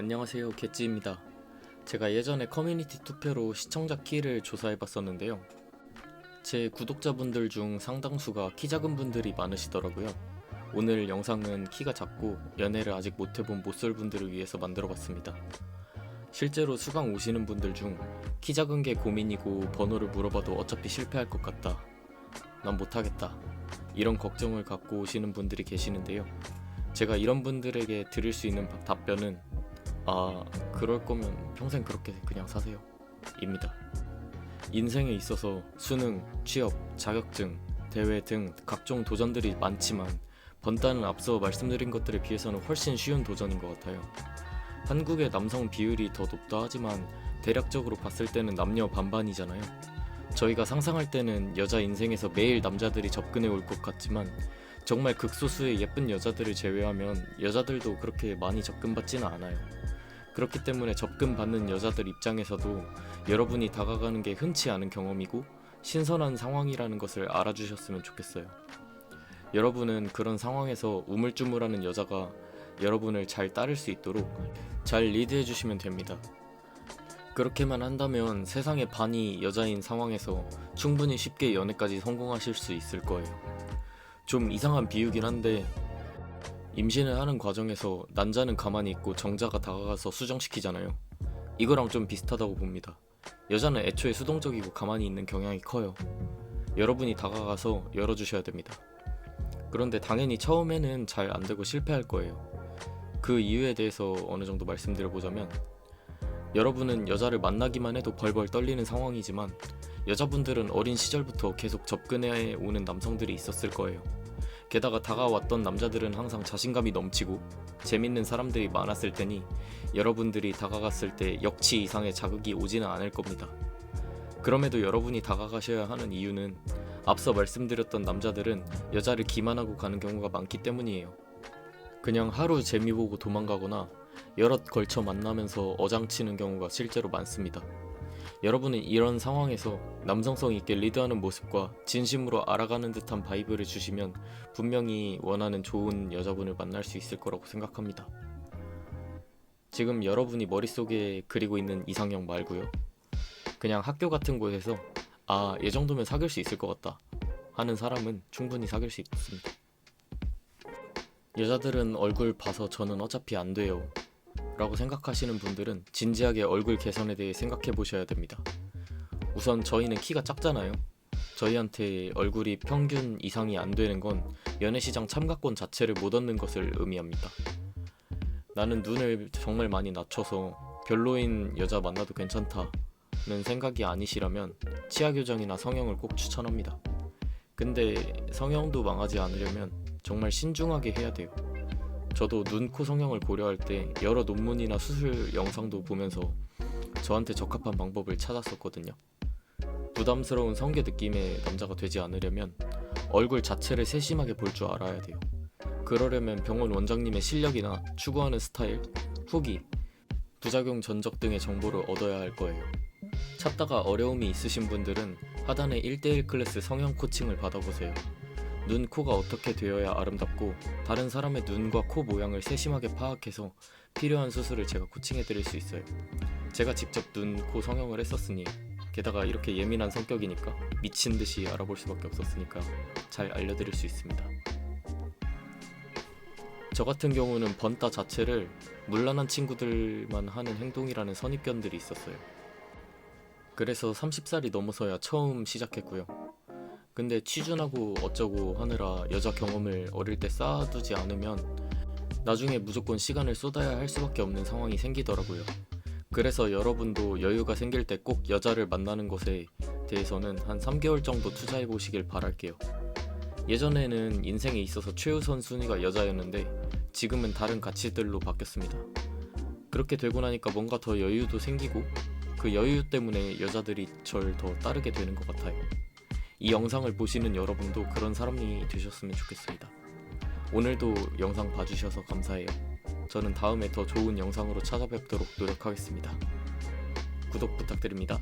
안녕하세요 개찌입니다. 제가 예전에 커뮤니티 투표로 시청자 키를 조사해봤었는데요. 제 구독자분들 중 상당수가 키 작은 분들이 많으시더라고요. 오늘 영상은 키가 작고 연애를 아직 못해본 못쏠 분들을 위해서 만들어봤습니다. 실제로 수강 오시는 분들 중 키 작은 게 고민이고 번호를 물어봐도 어차피 실패할 것 같다. 난 못하겠다. 이런 걱정을 갖고 오시는 분들이 계시는데요. 제가 이런 분들에게 드릴 수 있는 답변은 아, 그럴 거면 평생 그렇게 그냥 사세요. 입니다. 인생에 있어서 수능, 취업, 자격증, 대회 등 각종 도전들이 많지만 번따는 앞서 말씀드린 것들에 비해서는 훨씬 쉬운 도전인 것 같아요. 한국의 남성 비율이 더 높다 하지만 대략적으로 봤을 때는 남녀 반반이잖아요. 저희가 상상할 때는 여자 인생에서 매일 남자들이 접근해 올 것 같지만 정말 극소수의 예쁜 여자들을 제외하면 여자들도 그렇게 많이 접근받지는 않아요. 그렇기 때문에 접근 받는 여자들 입장에서도 여러분이 다가가는 게 흔치 않은 경험이고 신선한 상황이라는 것을 알아주셨으면 좋겠어요. 여러분은 그런 상황에서 우물쭈물하는 여자가 여러분을 잘 따를 수 있도록 잘 리드해 주시면 됩니다. 그렇게만 한다면 세상의 반이 여자인 상황에서 충분히 쉽게 연애까지 성공하실 수 있을 거예요. 좀 이상한 비유긴 한데 임신을 하는 과정에서 난자는 가만히 있고 정자가 다가가서 수정시키잖아요. 이거랑 좀 비슷하다고 봅니다. 여자는 애초에 수동적이고 가만히 있는 경향이 커요. 여러분이 다가가서 열어주셔야 됩니다. 그런데 당연히 처음에는 잘 안 되고 실패할 거예요. 그 이유에 대해서 어느 정도 말씀드려보자면 여러분은 여자를 만나기만 해도 벌벌 떨리는 상황이지만 여자분들은 어린 시절부터 계속 접근해 오는 남성들이 있었을 거예요. 게다가 다가왔던 남자들은 항상 자신감이 넘치고 재밌는 사람들이 많았을 테니 여러분들이 다가갔을 때 역치 이상의 자극이 오지는 않을 겁니다. 그럼에도 여러분이 다가가셔야 하는 이유는 앞서 말씀드렸던 남자들은 여자를 기만하고 가는 경우가 많기 때문이에요. 그냥 하루 재미 보고 도망가거나 여럿 걸쳐 만나면서 어장치는 경우가 실제로 많습니다. 여러분은 이런 상황에서 남성성 있게 리드하는 모습과 진심으로 알아가는 듯한 바이브를 주시면 분명히 원하는 좋은 여자분을 만날 수 있을 거라고 생각합니다. 지금 여러분이 머릿속에 그리고 있는 이상형 말고요. 그냥 학교 같은 곳에서 아, 얘 정도면 사귈 수 있을 것 같다 하는 사람은 충분히 사귈 수 있습니다. 여자들은 얼굴 봐서 저는 어차피 안 돼요. 라고 생각하시는 분들은 진지하게 얼굴 개선에 대해 생각해 보셔야 됩니다. 우선 저희는 키가 작잖아요. 저희한테 얼굴이 평균 이상이 안 되는 건 연애시장 참가권 자체를 못 얻는 것을 의미합니다. 나는 눈을 정말 많이 낮춰서 별로인 여자 만나도 괜찮다는 생각이 아니시라면 치아 교정이나 성형을 꼭 추천합니다. 근데 성형도 망하지 않으려면 정말 신중하게 해야 돼요. 저도 눈, 코 성형을 고려할 때 여러 논문이나 수술 영상도 보면서 저한테 적합한 방법을 찾았었거든요. 부담스러운 성계 느낌의 남자가 되지 않으려면 얼굴 자체를 세심하게 볼 줄 알아야 돼요. 그러려면 병원 원장님의 실력이나 추구하는 스타일, 후기, 부작용 전적 등의 정보를 얻어야 할 거예요. 찾다가 어려움이 있으신 분들은 하단의 1대1 클래스 성형 코칭을 받아보세요. 눈, 코가 어떻게 되어야 아름답고 다른 사람의 눈과 코 모양을 세심하게 파악해서 필요한 수술을 제가 코칭해 드릴 수 있어요. 제가 직접 눈, 코 성형을 했었으니 게다가 이렇게 예민한 성격이니까 미친 듯이 알아볼 수밖에 없었으니까 잘 알려드릴 수 있습니다. 저 같은 경우는 번따 자체를 물란한 친구들만 하는 행동이라는 선입견들이 있었어요. 그래서 30살이 넘어서야 처음 시작했고요. 근데 취준하고 어쩌고 하느라 여자 경험을 어릴 때 쌓아두지 않으면 나중에 무조건 시간을 쏟아야 할 수밖에 없는 상황이 생기더라고요. 그래서 여러분도 여유가 생길 때 꼭 여자를 만나는 것에 대해서는 한 3개월 정도 투자해 보시길 바랄게요. 예전에는 인생에 있어서 최우선 순위가 여자였는데 지금은 다른 가치들로 바뀌었습니다. 그렇게 되고 나니까 뭔가 더 여유도 생기고 그 여유 때문에 여자들이 절 더 따르게 되는 것 같아요. 이 영상을 보시는 여러분도 그런 사람이 되셨으면 좋겠습니다. 오늘도 영상 봐주셔서 감사해요. 저는 다음에 더 좋은 영상으로 찾아뵙도록 노력하겠습니다. 구독 부탁드립니다.